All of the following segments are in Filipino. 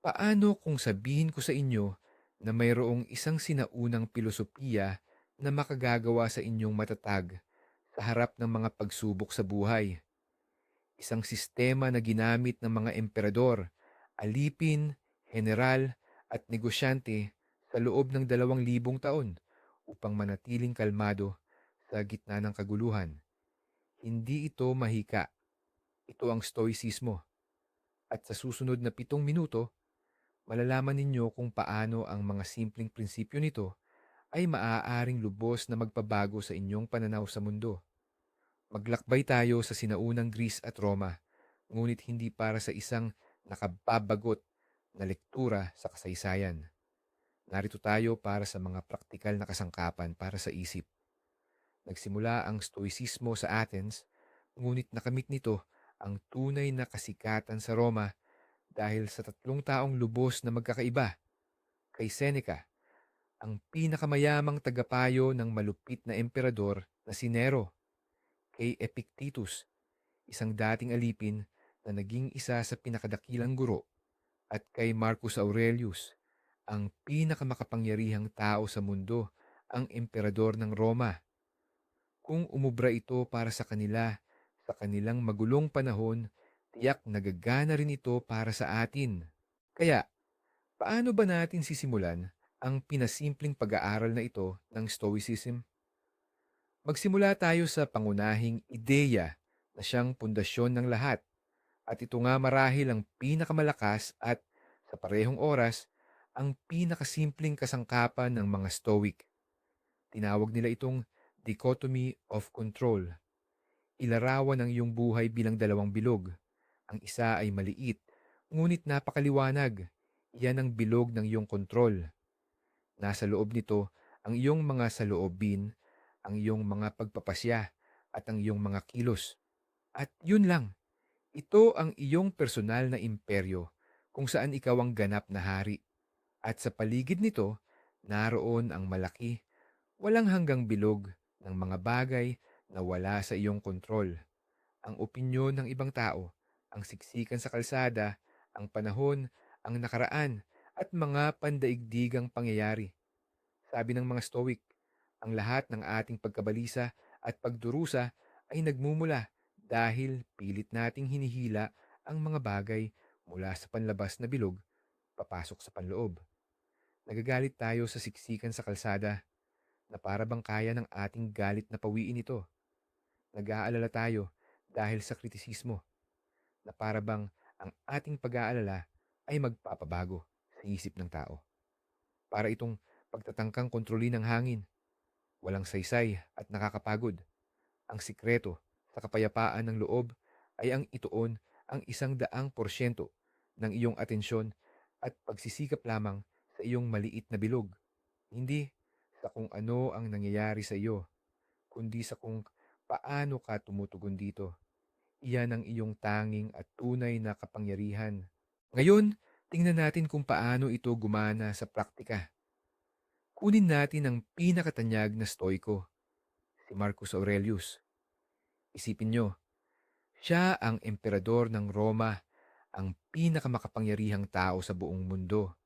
Paano kung sabihin ko sa inyo na mayroong isang sinaunang pilosopiya na makagagawa sa inyong matatag sa harap ng mga pagsubok sa buhay? Isang sistema na ginamit ng mga emperador, alipin, general at negosyante sa loob ng dalawang libong taon upang manatiling kalmado sa gitna ng kaguluhan. Hindi ito mahika. Ito ang stoicismo. At sa susunod na pitong minuto, malalaman ninyo kung paano ang mga simpleng prinsipyo nito ay maaaring lubos na magpabago sa inyong pananaw sa mundo. Maglakbay tayo sa sinaunang Greece at Roma, ngunit hindi para sa isang nakababagot na lektura sa kasaysayan. Narito tayo para sa mga praktikal na kasangkapan para sa isip. Nagsimula ang stoicismo sa Athens, ngunit nakamit nito ang tunay na kasikatan sa Roma dahil sa tatlong taong lubos na magkakaiba. Kay Seneca, ang pinakamayamang tagapayo ng malupit na emperador na si Nero. Kay Epictetus, isang dating alipin na naging isa sa pinakadakilang guro. At kay Marcus Aurelius, ang pinakamakapangyarihang tao sa mundo, ang emperador ng Roma. Kung umubra ito para sa kanila sa kanilang magulong panahon, tiyak nagagana rin ito para sa atin. Kaya, paano ba natin sisimulan ang pinasimpleng pag-aaral na ito ng Stoicism? Magsimula tayo sa pangunahing ideya na siyang pundasyon ng lahat. At ito nga marahil ang pinakamalakas at sa parehong oras, ang pinakasimpleng kasangkapan ng mga Stoic. Tinawag nila itong dichotomy of control. Ilarawan ang iyong buhay bilang dalawang bilog. Ang isa ay maliit, ngunit napakaliwanag. Iyan ang bilog ng iyong kontrol. Nasa loob nito ang iyong mga saloobin, ang iyong mga pagpapasya, at ang iyong mga kilos. At yun lang, ito ang iyong personal na imperyo kung saan ikaw ang ganap na hari. At sa paligid nito, naroon ang malaki, walang hanggang bilog ng mga bagay na wala sa iyong kontrol. Ang opinyon ng ibang tao, ang siksikan sa kalsada, ang panahon, ang nakaraan, at mga pandaigdigang pangyayari. Sabi ng mga Stoic, ang lahat ng ating pagkabalisa at pagdurusa ay nagmumula dahil pilit nating hinihila ang mga bagay mula sa panlabas na bilog papasok sa panloob. Nagagalit tayo sa siksikan sa kalsada na para bang kaya ng ating galit na pawiin ito. Nag-aalala tayo dahil sa kritisismo na para bang ang ating pag-aalala ay magpapabago sa isip ng tao. Para itong pagtatangkang kontrolin ng hangin, walang saysay at nakakapagod. Ang sikreto sa kapayapaan ng loob ay ang ituon ang isang daang porsyento ng iyong atensyon at pagsisikap lamang sa iyong maliit na bilog. Hindi sa kung ano ang nangyayari sa iyo, kundi sa kung paano ka tumutugon dito. Iyan ang iyong tanging at tunay na kapangyarihan. Ngayon, tingnan natin kung paano ito gumana sa praktika. Kunin natin ang pinakatanyag na stoiko, si Marcus Aurelius. Isipin nyo, siya ang emperador ng Roma, ang pinakamakapangyarihang tao sa buong mundo.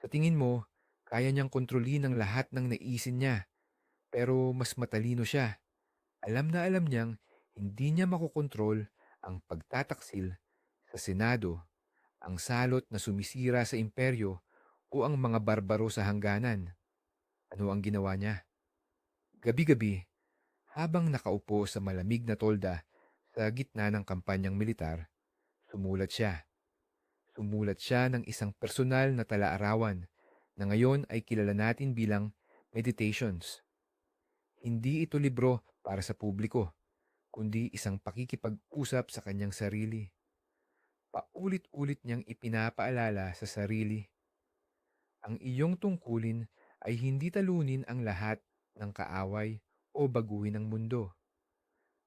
Sa tingin mo, kaya niyang kontrolin ang lahat ng naisin niya, pero mas matalino siya. Alam na alam niyang hindi niya makokontrol ang pagtataksil sa Senado, ang salot na sumisira sa imperyo o ang mga barbaro sa hangganan. Ano ang ginawa niya? Gabi-gabi, habang nakaupo sa malamig na tolda sa gitna ng kampanyang militar, sumulat siya. Sumulat siya ng isang personal na talaarawan na ngayon ay kilala natin bilang meditations. Hindi ito libro para sa publiko, kundi isang pakikipag-usap sa kanyang sarili. Paulit-ulit niyang ipinapaalala sa sarili. Ang iyong tungkulin ay hindi talunin ang lahat ng kaaway o baguhin ang mundo.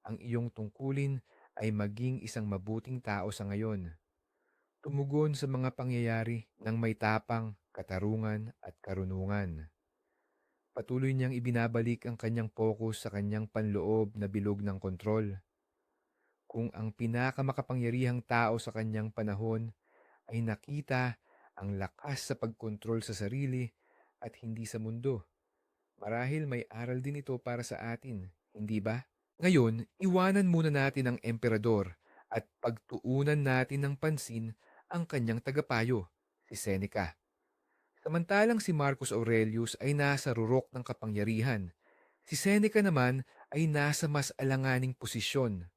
Ang iyong tungkulin ay maging isang mabuting tao sa ngayon. Tumugon sa mga pangyayari ng may tapang, katarungan at karunungan. Patuloy niyang ibinabalik ang kanyang focus sa kanyang panloob na bilog ng kontrol. Kung ang pinakamakapangyarihang tao sa kanyang panahon ay nakita ang lakas sa pagkontrol sa sarili at hindi sa mundo. Marahil may aral din ito para sa atin, hindi ba? Ngayon, iwanan muna natin ang emperador at pagtuunan natin ng pansin ang kanyang tagapayo, si Seneca. Samantalang si Marcus Aurelius ay nasa rurok ng kapangyarihan, si Seneca naman ay nasa mas alanganing posisyon.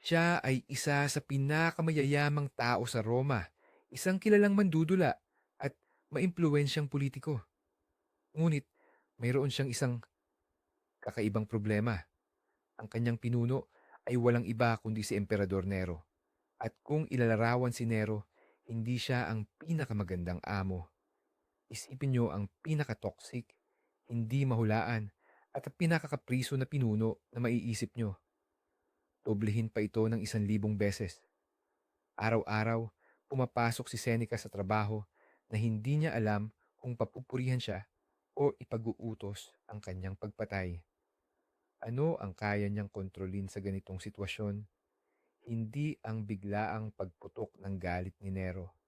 Siya ay isa sa pinakamayayamang tao sa Roma, isang kilalang mandudula at maimpluwensyang politiko. Ngunit mayroon siyang isang kakaibang problema. Ang kanyang pinuno ay walang iba kundi si Emperador Nero. At kung ilalarawan si Nero, hindi siya ang pinakamagandang amo. Isipin niyo ang pinakatoxic, hindi mahulaan, at ang pinakakapriso na pinuno na maiisip niyo. Doblehin pa ito ng isang libong beses. Araw-araw, pumapasok si Seneca sa trabaho na hindi niya alam kung papupurihan siya o ipag-uutos ang kanyang pagpatay. Ano ang kaya niyang kontrolin sa ganitong sitwasyon? Hindi ang biglaang pagputok ng galit ni Nero.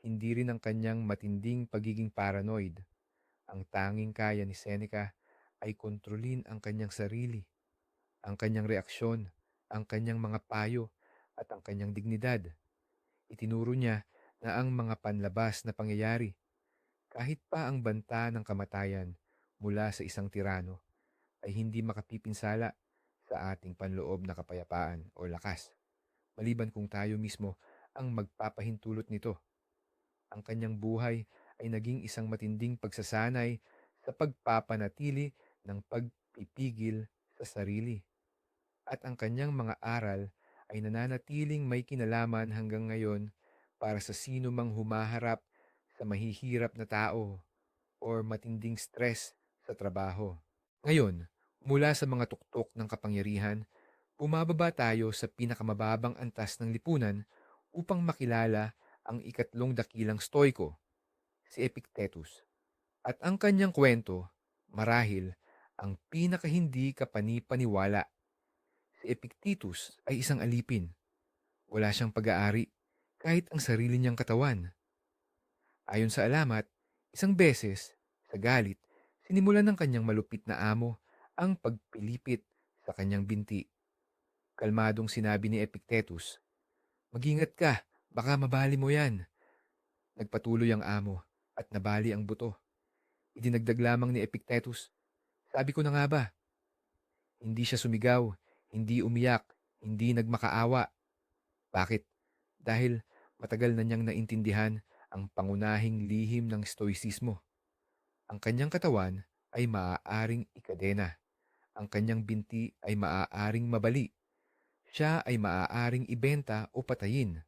Hindi rin ang kanyang matinding pagiging paranoid. Ang tanging kaya ni Seneca ay kontrolin ang kanyang sarili, ang kanyang reaksyon, ang kanyang mga payo, at ang kanyang dignidad. Itinuro niya na ang mga panlabas na pangyayari, kahit pa ang banta ng kamatayan mula sa isang tirano, ay hindi makapipinsala sa ating panloob na kapayapaan o lakas, maliban kung tayo mismo ang magpapahintulot nito. Ang kanyang buhay ay naging isang matinding pagsasanay sa pagpapanatili ng pagpipigil sa sarili. At ang kanyang mga aral ay nananatiling may kinalaman hanggang ngayon para sa sino mang humaharap sa mahihirap na tao or matinding stress sa trabaho. Ngayon, mula sa mga tuktok ng kapangyarihan, bumababa tayo sa pinakamababang antas ng lipunan upang makilala ang ikatlong dakilang stoiko, si Epictetus. At ang kanyang kwento, marahil, ang pinakahindi kapani-paniwala. Si Epictetus ay isang alipin. Wala siyang pag-aari, kahit ang sarili niyang katawan. Ayon sa alamat, isang beses, sa galit, sinimulan ng kanyang malupit na amo ang pagpilipit sa kanyang binti. Kalmadong sinabi ni Epictetus, Mag-ingat ka, baka mabali mo yan. Nagpatuloy ang amo at nabali ang buto. Idinagdag lamang ni Epictetus, Sabi ko na nga ba? Hindi siya sumigaw, hindi umiyak, hindi nagmakaawa. Bakit? Dahil matagal na niyang naintindihan ang pangunahing lihim ng stoicismo. Ang kanyang katawan ay maaaring ikadena. Ang kanyang binti ay maaaring mabali. Siya ay maaaring ibenta o patayin.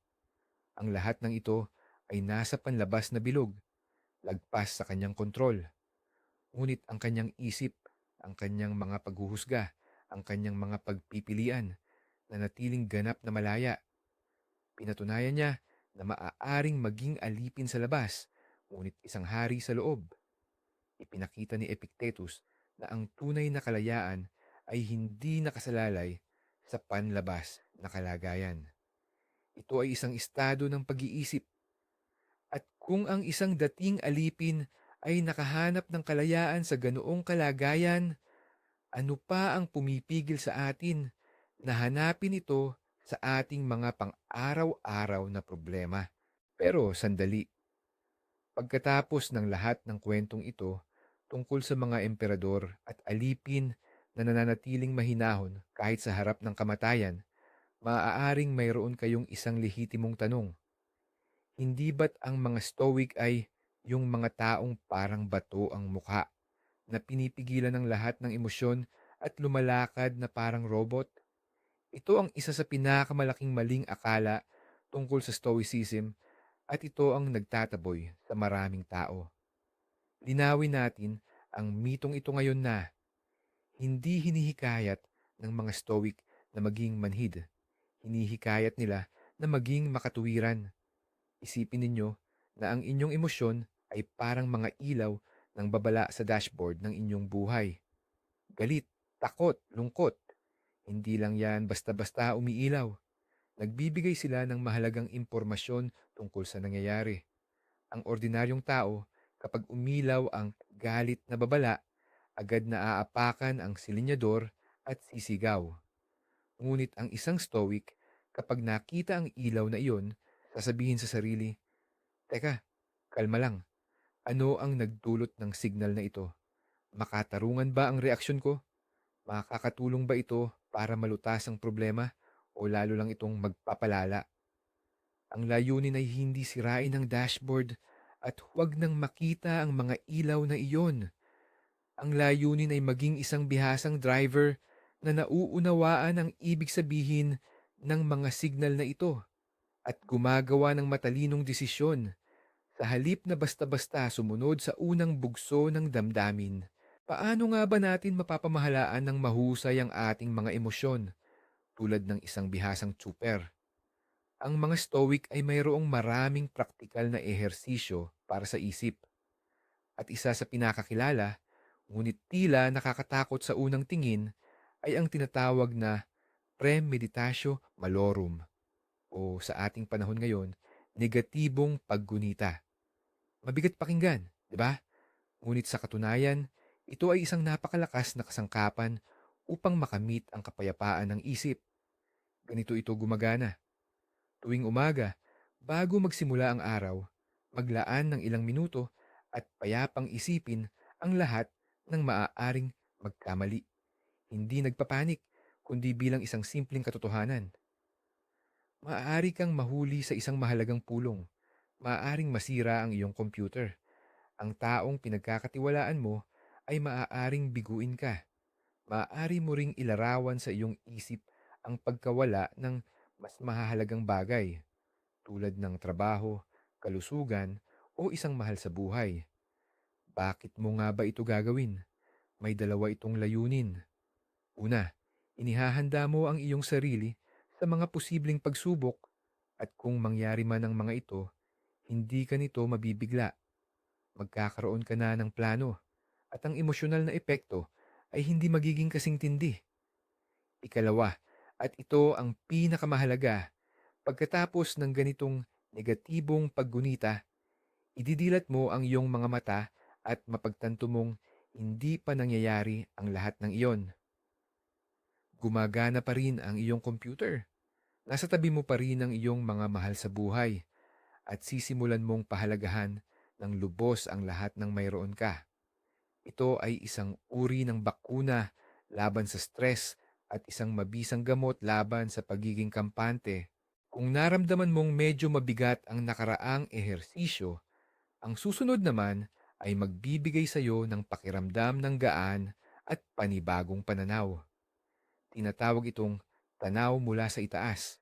Ang lahat ng ito ay nasa panlabas na bilog, lagpas sa kanyang kontrol. Ngunit ang kanyang isip, ang kanyang mga paghuhusga, ang kanyang mga pagpipilian, na natiling ganap na malaya. Pinatunayan niya na maaaring maging alipin sa labas, ngunit isang hari sa loob. Ipinakita ni Epictetus na ang tunay na kalayaan ay hindi nakasalalay sa panlabas na kalagayan. Ito ay isang estado ng pag-iisip. At kung ang isang dating alipin ay nakahanap ng kalayaan sa ganoong kalagayan, ano pa ang pumipigil sa atin na hanapin ito sa ating mga pang-araw-araw na problema? Pero sandali. Pagkatapos ng lahat ng kwentong ito tungkol sa mga emperador at alipin na nananatiling mahinahon kahit sa harap ng kamatayan, maaaring mayroon kayong isang lehitimong tanong. Hindi ba't ang mga stoic ay yung mga taong parang bato ang mukha na pinipigilan ng lahat ng emosyon at lumalakad na parang robot? Ito ang isa sa pinakamalaking maling akala tungkol sa stoicism at ito ang nagtataboy sa maraming tao. Linawin natin ang mitong ito ngayon na hindi hinihikayat ng mga stoic na maging manhid. Hinihikayat nila na maging makatuwiran. Isipin ninyo na ang inyong emosyon ay parang mga ilaw ng babala sa dashboard ng inyong buhay. Galit, takot, lungkot. Hindi lang yan basta-basta umiilaw. Nagbibigay sila ng mahalagang impormasyon tungkol sa nangyayari. Ang ordinaryong tao, kapag umilaw ang galit na babala, agad na aapakan ang silinyador at sisigaw. Ngunit ang isang stoic, kapag nakita ang ilaw na iyon, sasabihin sa sarili, Teka, kalma lang. Ano ang nagdulot ng signal na ito? Makatarungan ba ang reaksyon ko? Makakatulong ba ito para malutas ang problema o lalo lang itong magpapalala? Ang layunin ay hindi sirain ang dashboard at huwag nang makita ang mga ilaw na iyon. Ang layunin ay maging isang bihasang driver na nauunawaan ang ibig sabihin ng mga signal na ito at gumagawa ng matalinong desisyon sa halip na basta-basta sumunod sa unang bugso ng damdamin. Paano nga ba natin mapapamahalaan ng mahusay ang ating mga emosyon tulad ng isang bihasang tsuper? Ang mga stoic ay mayroong maraming praktikal na ehersisyo para sa isip. At isa sa pinakakilala, ngunit tila nakakatakot sa unang tingin, ay ang tinatawag na premeditatio malorum o sa ating panahon ngayon, negatibong paggunita. Mabigat pakinggan, di ba? Ngunit sa katunayan, ito ay isang napakalakas na kasangkapan upang makamit ang kapayapaan ng isip. Ganito ito gumagana. Tuwing umaga, bago magsimula ang araw, maglaan ng ilang minuto at payapang isipin ang lahat ng maaaring magkamali. Hindi nagpapanik, kundi bilang isang simpleng katotohanan. Maaari kang mahuli sa isang mahalagang pulong. Maaaring masira ang iyong computer. Ang taong pinagkakatiwalaan mo ay maaaring biguin ka. Maaari mo ring ilarawan sa iyong isip ang pagkawala ng mas mahahalagang bagay tulad ng trabaho, kalusugan o isang mahal sa buhay. Bakit mo nga ba ito gagawin? May dalawa itong layunin. Una, inihahanda mo ang iyong sarili sa mga posibleng pagsubok at kung mangyari man ang mga ito, hindi ka nito mabibigla. Magkakaroon ka na ng plano at ang emosyonal na epekto ay hindi magiging kasing tindi. Ikalawa, at ito ang pinakamahalaga, pagkatapos ng ganitong negatibong paggunita, ididilat mo ang iyong mga mata at mapagtanto mong hindi pa nangyayari ang lahat ng iyon. Gumagana pa rin ang iyong computer. Nasa tabi mo pa rin ang iyong mga mahal sa buhay at sisimulan mong pahalagahan ng lubos ang lahat ng mayroon ka. Ito ay isang uri ng bakuna laban sa stress at isang mabisang gamot laban sa pagiging kampante. Kung naramdaman mong medyo mabigat ang nakaraang ehersisyo, ang susunod naman ay magbibigay sa iyo ng pakiramdam ng gaan at panibagong pananaw. Tinatawag itong tanaw mula sa itaas.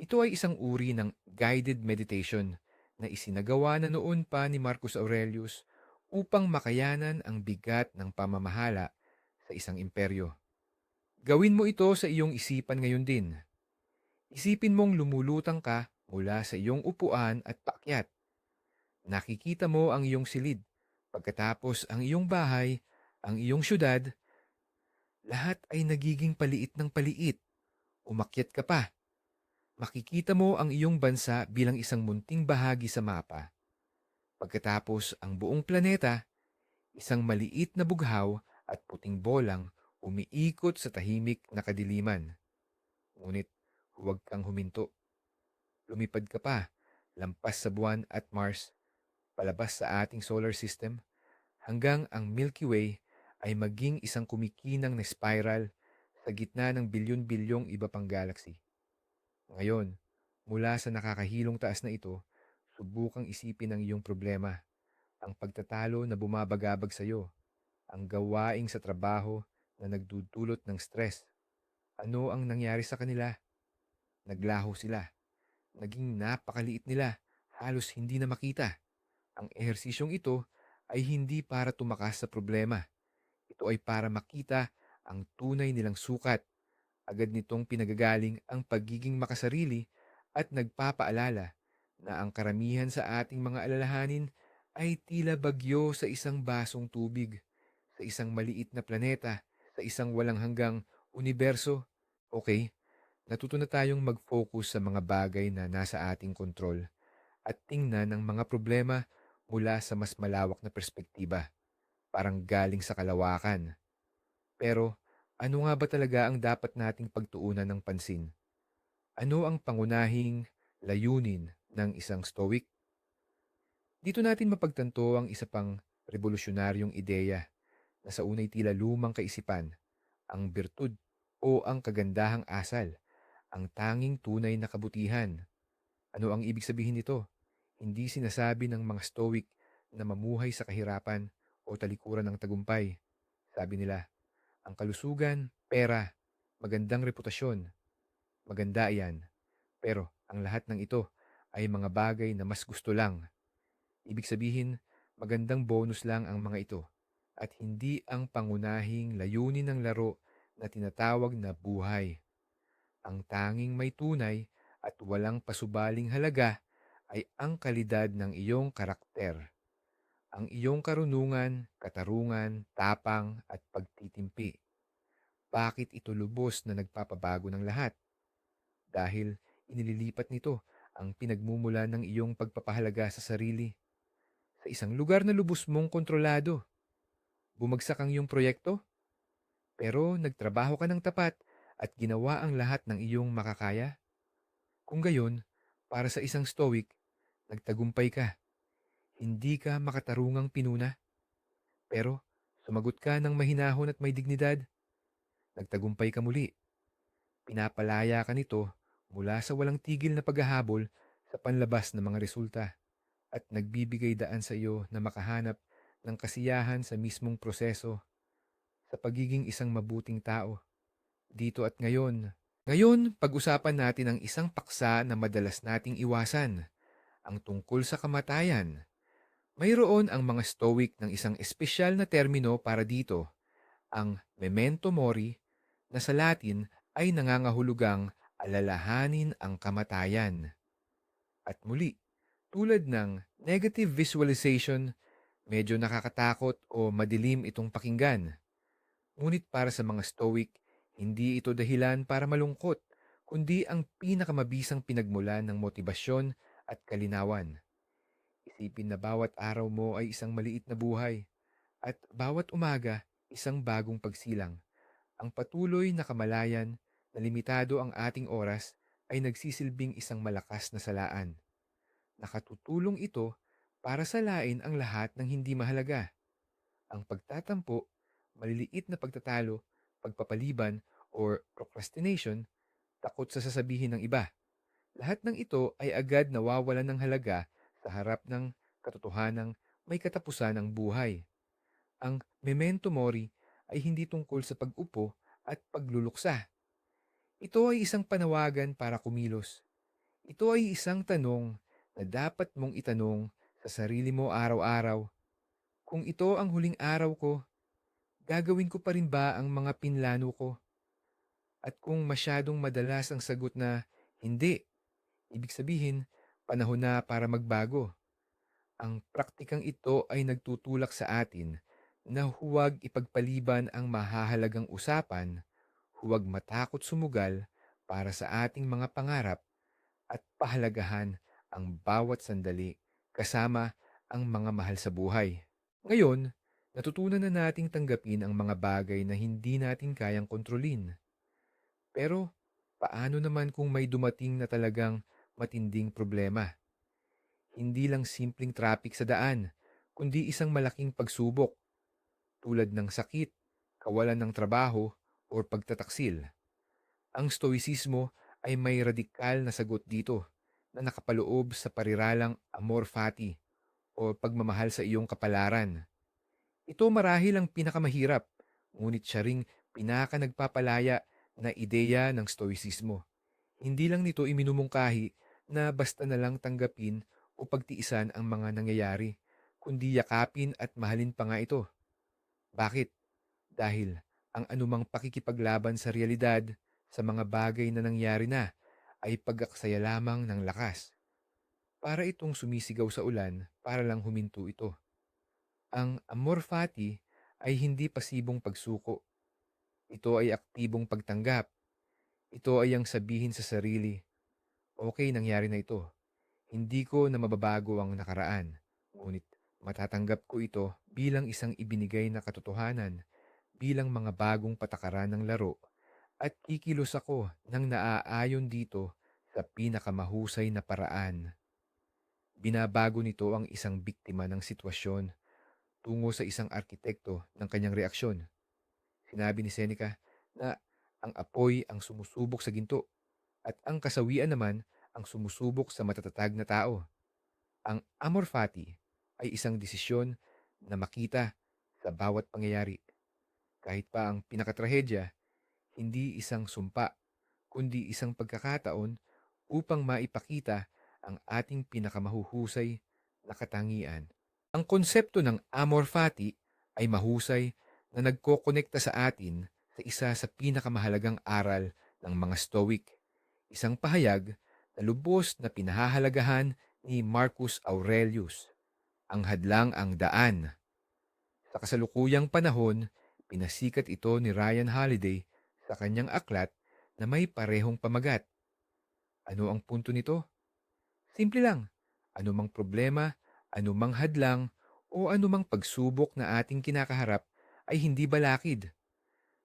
Ito ay isang uri ng guided meditation na isinagawa na noon pa ni Marcus Aurelius upang makayanan ang bigat ng pamamahala sa isang imperyo. Gawin mo ito sa iyong isipan ngayon din. Isipin mong lumulutang ka mula sa iyong upuan at paakyat. Nakikita mo ang iyong silid, pagkatapos ang iyong bahay, ang iyong syudad, lahat ay nagiging paliit ng paliit. Umakyat ka pa. Makikita mo ang iyong bansa bilang isang munting bahagi sa mapa. Pagkatapos ang buong planeta, isang maliit na bughaw at puting bolang umiikot sa tahimik na kadiliman. Ngunit huwag kang huminto. Lumipad ka pa, lampas sa buwan at Mars, palabas sa ating solar system, hanggang ang Milky Way ay maging isang kumikinang na spiral sa gitna ng bilyon-bilyong iba pang galaxy. Ngayon, mula sa nakakahilong taas na ito, subukang isipin ang iyong problema, ang pagtatalo na bumabagabag sa iyo, ang gawaing sa trabaho na nagdudulot ng stress. Ano ang nangyari sa kanila? Naglaho sila. Naging napakaliit nila, halos hindi na makita. Ang ehersisyong ito ay hindi para tumakas sa problema. Ito ay para makita ang tunay nilang sukat. Agad nitong pinagagaling ang pagiging makasarili at nagpapaalala na ang karamihan sa ating mga alalahanin ay tila bagyo sa isang basong tubig, sa isang maliit na planeta sa isang walang hanggang universo, okay, natuto na tayong mag-focus sa mga bagay na nasa ating kontrol at tingnan ang mga problema mula sa mas malawak na perspektiba, parang galing sa kalawakan. Pero ano nga ba talaga ang dapat nating pagtuunan ng pansin? Ano ang pangunahing layunin ng isang stoic? Dito natin mapagtanto ang isa pang revolusyonaryong ideya na sa unay tila lumang kaisipan, ang birtud o ang kagandahang asal, ang tanging tunay na kabutihan. Ano ang ibig sabihin nito? Hindi sinasabi ng mga stoic na mamuhay sa kahirapan o talikuran ng tagumpay. Sabi nila, ang kalusugan, pera, magandang reputasyon, maganda iyan. Pero ang lahat ng ito ay mga bagay na mas gusto lang. Ibig sabihin, magandang bonus lang ang mga ito at hindi ang pangunahing layunin ng laro na tinatawag na buhay. Ang tanging may tunay at walang pasubaling halaga ay ang kalidad ng iyong karakter. Ang iyong karunungan, katarungan, tapang at pagtitimpi. Bakit ito lubos na nagpapabago ng lahat? Dahil inililipat nito ang pinagmumula ng iyong pagpapahalaga sa sarili. Sa isang lugar na lubos mong kontrolado. Bumagsak ang iyong proyekto, pero nagtrabaho ka ng tapat at ginawa ang lahat ng iyong makakaya. Kung gayon, para sa isang stoic, nagtagumpay ka. Hindi ka makatarungang pinuna. Pero sumagot ka ng mahinahon at may dignidad. Nagtagumpay ka muli. Pinapalaya ka nito mula sa walang tigil na paghahabol sa panlabas na mga resulta at nagbibigay daan sa iyo na makahanap ng kasiyahan sa mismong proseso sa pagiging isang mabuting tao. Dito at ngayon. Ngayon, pag-usapan natin ang isang paksa na madalas nating iwasan, ang tungkol sa kamatayan. Mayroon ang mga stoic ng isang espesyal na termino para dito, ang memento mori, na sa Latin ay nangangahulugang alalahanin ang kamatayan. At muli, tulad ng negative visualization, medyo nakakatakot o madilim itong pakinggan. Ngunit para sa mga stoic, hindi ito dahilan para malungkot, kundi ang pinakamabisang pinagmulan ng motibasyon at kalinawan. Isipin na bawat araw mo ay isang maliit na buhay at bawat umaga isang bagong pagsilang. Ang patuloy na kamalayan na limitado ang ating oras ay nagsisilbing isang malakas na salaan. Nakatutulong ito para salain ang lahat ng hindi mahalaga. Ang pagtatampo, maliliit na pagtatalo, pagpapaliban, or procrastination, takot sa sasabihin ng iba. Lahat ng ito ay agad nawawalan ng halaga sa harap ng katotohanang may katapusan ang buhay. Ang memento mori ay hindi tungkol sa pag-upo at pagluluksa. Ito ay isang panawagan para kumilos. Ito ay isang tanong na dapat mong itanong sa sarili mo araw-araw. Kung ito ang huling araw ko, gagawin ko pa rin ba ang mga pinlano ko? At kung masyadong madalas ang sagot na hindi, ibig sabihin, panahon na para magbago. Ang praktikang ito ay nagtutulak sa atin na huwag ipagpaliban ang mahahalagang usapan, huwag matakot sumugal para sa ating mga pangarap at pahalagahan ang bawat sandali kasama ang mga mahal sa buhay. Ngayon, natutunan na nating tanggapin ang mga bagay na hindi natin kayang kontrolin. Pero paano naman kung may dumating na talagang matinding problema? Hindi lang simpleng traffic sa daan, kundi isang malaking pagsubok tulad ng sakit, kawalan ng trabaho, o pagtataksil. Ang stoicismo ay may radikal na sagot dito na nakapaloob sa pariralang amor fati o pagmamahal sa iyong kapalaran. Ito marahil ang pinakamahirap, ngunit siya ring pinaka nagpapalaya na ideya ng stoicismo. Hindi lang nito iminumungkahi na basta na lang tanggapin o pagtiisan ang mga nangyayari, kundi yakapin at mahalin pa nga ito. Bakit? Dahil ang anumang pakikipaglaban sa realidad sa mga bagay na nangyari na ay pag-aksaya lamang ng lakas. Para itong sumisigaw sa ulan para lang huminto ito. Ang amor fati ay hindi pasibong pagsuko. Ito ay aktibong pagtanggap. Ito ay ang sabihin sa sarili, okay nangyari na ito. Hindi ko na mababago ang nakaraan, ngunit matatanggap ko ito bilang isang ibinigay na katotohanan, bilang mga bagong patakaran ng laro, at kikilos ako ng naaayon dito sa pinakamahusay na paraan. Binabago nito ang isang biktima ng sitwasyon tungo sa isang arkitekto ng kanyang reaksyon. Sinabi ni Seneca na ang apoy ang sumusubok sa ginto at ang kasawian naman ang sumusubok sa matatatag na tao. Ang amor fati ay isang desisyon na makita sa bawat pangyayari. Kahit pa ang pinakatrahedya, hindi isang sumpa, kundi isang pagkakataon upang maipakita ang ating pinakamahuhusay na katangian. Ang konsepto ng amor fati ay mahusay na nagkokonekta sa atin sa isa sa pinakamahalagang aral ng mga Stoic, isang pahayag na lubos na pinahahalagahan ni Marcus Aurelius. Ang hadlang ang daan. Sa kasalukuyang panahon, pinasikat ito ni Ryan Holiday sa kanyang aklat na may parehong pamagat. Ano ang punto nito? Simple lang. Anumang problema, anumang hadlang, o anumang pagsubok na ating kinakaharap ay hindi balakid.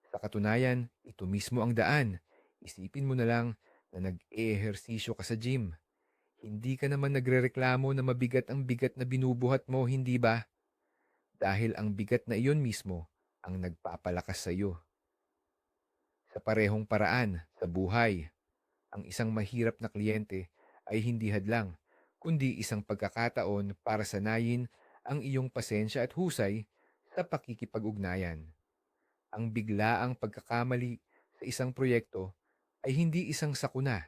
Sa katunayan, ito mismo ang daan. Isipin mo na lang na nag-eehersisyo ka sa gym. Hindi ka naman nagrereklamo na mabigat ang bigat na binubuhat mo, hindi ba? Dahil ang bigat na iyon mismo ang nagpapalakas sa iyo. Sa parehong paraan, sa buhay, ang isang mahirap na kliyente ay hindi hadlang, kundi isang pagkakataon para sanayin ang iyong pasensya at husay sa pakikipag-ugnayan. Ang biglaang pagkakamali sa isang proyekto ay hindi isang sakuna,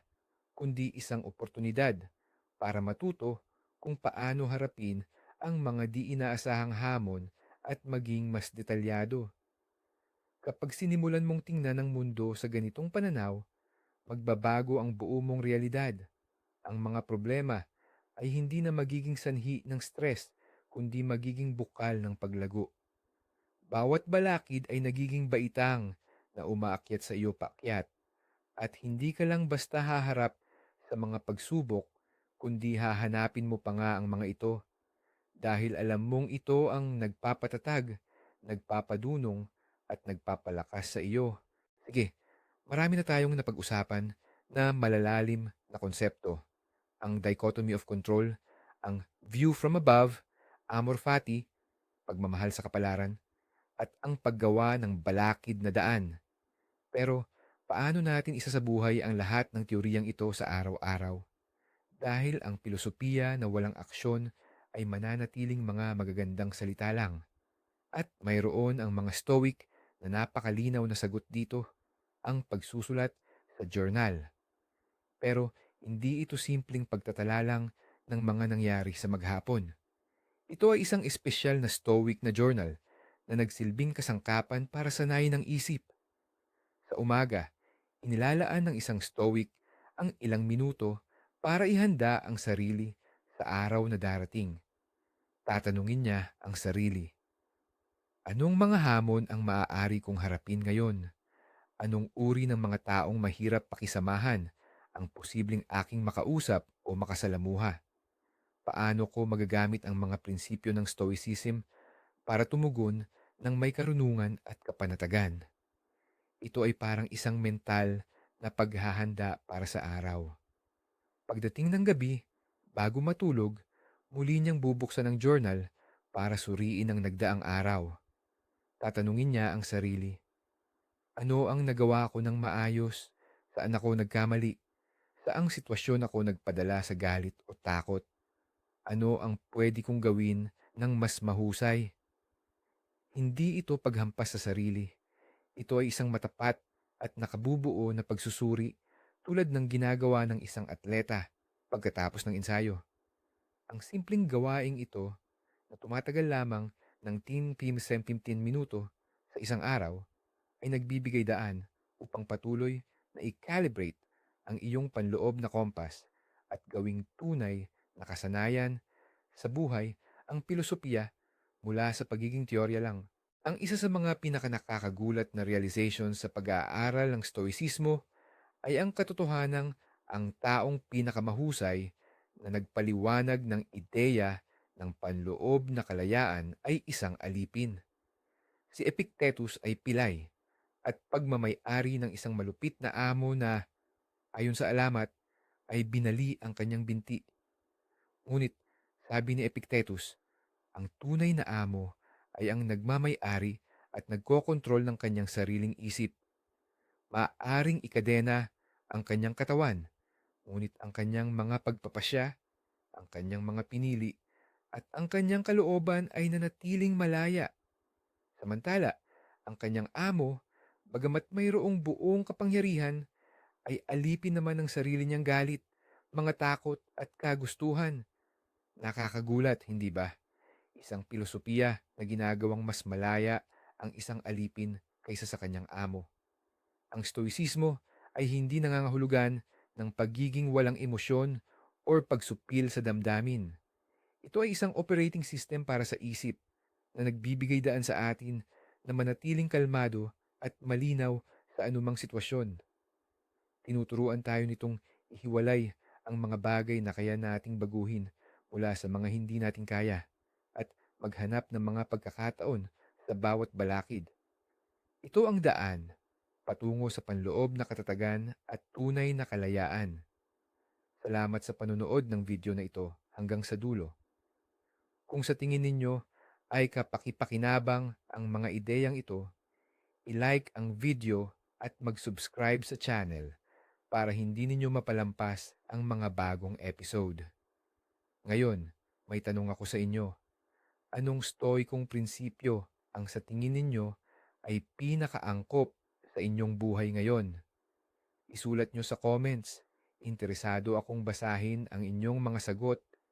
kundi isang oportunidad para matuto kung paano harapin ang mga di inaasahang hamon at maging mas detalyado. Kapag sinimulan mong tingnan ang mundo sa ganitong pananaw, magbabago ang buo mong realidad. Ang mga problema ay hindi na magiging sanhi ng stress, kundi magiging bukal ng paglago. Bawat balakid ay nagiging baitang na umaakyat sa iyo paakyat at hindi ka lang basta haharap sa mga pagsubok, kundi hahanapin mo pa nga ang mga ito dahil alam mong ito ang nagpapatatag, nagpapadunong at nagpapalakas sa iyo. Sige, marami na tayong napag-usapan na malalalim na konsepto. Ang dichotomy of control, ang view from above, amor fati, pagmamahal sa kapalaran, at ang paggawa ng balakid na daan. Pero paano natin isa sa buhay ang lahat ng teoriyang ito sa araw-araw? Dahil ang pilosopiya na walang aksyon ay mananatiling mga magagandang salita lang. At mayroon ang mga stoic na napakalinaw na sagot dito, ang pagsusulat sa journal. Pero hindi ito simpleng pagtatala lang ng mga nangyari sa maghapon. Ito ay isang espesyal na stoic na journal na nagsilbing kasangkapan para sanayin ang isip. Sa umaga, inilalaan ng isang stoic ang ilang minuto para ihanda ang sarili sa araw na darating. Tatanungin niya ang sarili. Anong mga hamon ang maaari kong harapin ngayon? Anong uri ng mga taong mahirap pakisamahan ang posibleng aking makausap o makasalamuha? Paano ko magagamit ang mga prinsipyo ng Stoicism para tumugon ng may karunungan at kapanatagan? Ito ay parang isang mental na paghahanda para sa araw. Pagdating ng gabi, bago matulog, muli niyang bubuksan ang journal para suriin ang nagdaang araw. Tatanungin niya ang sarili. Ano ang nagawa ko ng maayos? Saan ako nagkamali? Saang sitwasyon ako nagpadala sa galit o takot? Ano ang pwede kong gawin ng mas mahusay? Hindi ito paghampas sa sarili. Ito ay isang matapat at nakabubuo na pagsusuri tulad ng ginagawa ng isang atleta pagkatapos ng ensayo. Ang simpleng gawaing ito na tumatagal lamang ng 10-15 minuto sa isang araw ay nagbibigay daan upang patuloy na i-calibrate ang iyong panloob na kompas at gawing tunay na kasanayan sa buhay ang pilosopiya mula sa pagiging teorya lang. Ang isa sa mga pinakanakakagulat na realization sa pag-aaral ng stoicismo ay ang katotohanang ang taong pinakamahusay na nagpaliwanag ng ideya ng panloob na kalayaan ay isang alipin. Si Epictetus ay pilay at pagmamay-ari ng isang malupit na amo na, ayon sa alamat, ay binali ang kanyang binti. Ngunit, sabi ni Epictetus, ang tunay na amo ay ang nagmamay-ari at nagkokontrol ng kanyang sariling isip. Maaring ikadena ang kanyang katawan, ngunit ang kanyang mga pagpapasya, ang kanyang mga pinili, at ang kanyang kalooban ay nanatiling malaya. Samantala, ang kanyang amo, bagamat mayroong buong kapangyarihan, ay alipin naman ng sarili niyang galit, mga takot at kagustuhan. Nakakagulat, hindi ba? Isang pilosopiya na ginagawang mas malaya ang isang alipin kaysa sa kanyang amo. Ang stoicismo ay hindi nangangahulugan ng pagiging walang emosyon or pagsupil sa damdamin. Ito ay isang operating system para sa isip na nagbibigay daan sa atin na manatiling kalmado at malinaw sa anumang sitwasyon. Tinuturuan tayo nitong ihiwalay ang mga bagay na kaya nating baguhin mula sa mga hindi natin kaya maghanap ng mga pagkakataon sa bawat balakid. Ito ang daan patungo sa panloob na katatagan at tunay na kalayaan. Salamat sa panonood ng video na ito hanggang sa dulo. Kung sa tingin ninyo ay kapakipakinabang ang mga ideyang ito, i-like ang video at mag-subscribe sa channel para hindi ninyo mapalampas ang mga bagong episode. Ngayon, may tanong ako sa inyo. Anong stoikong prinsipyo ang sa tingin ninyo ay pinakaangkop sa inyong buhay ngayon? Isulat nyo sa comments. Interesado akong basahin ang inyong mga sagot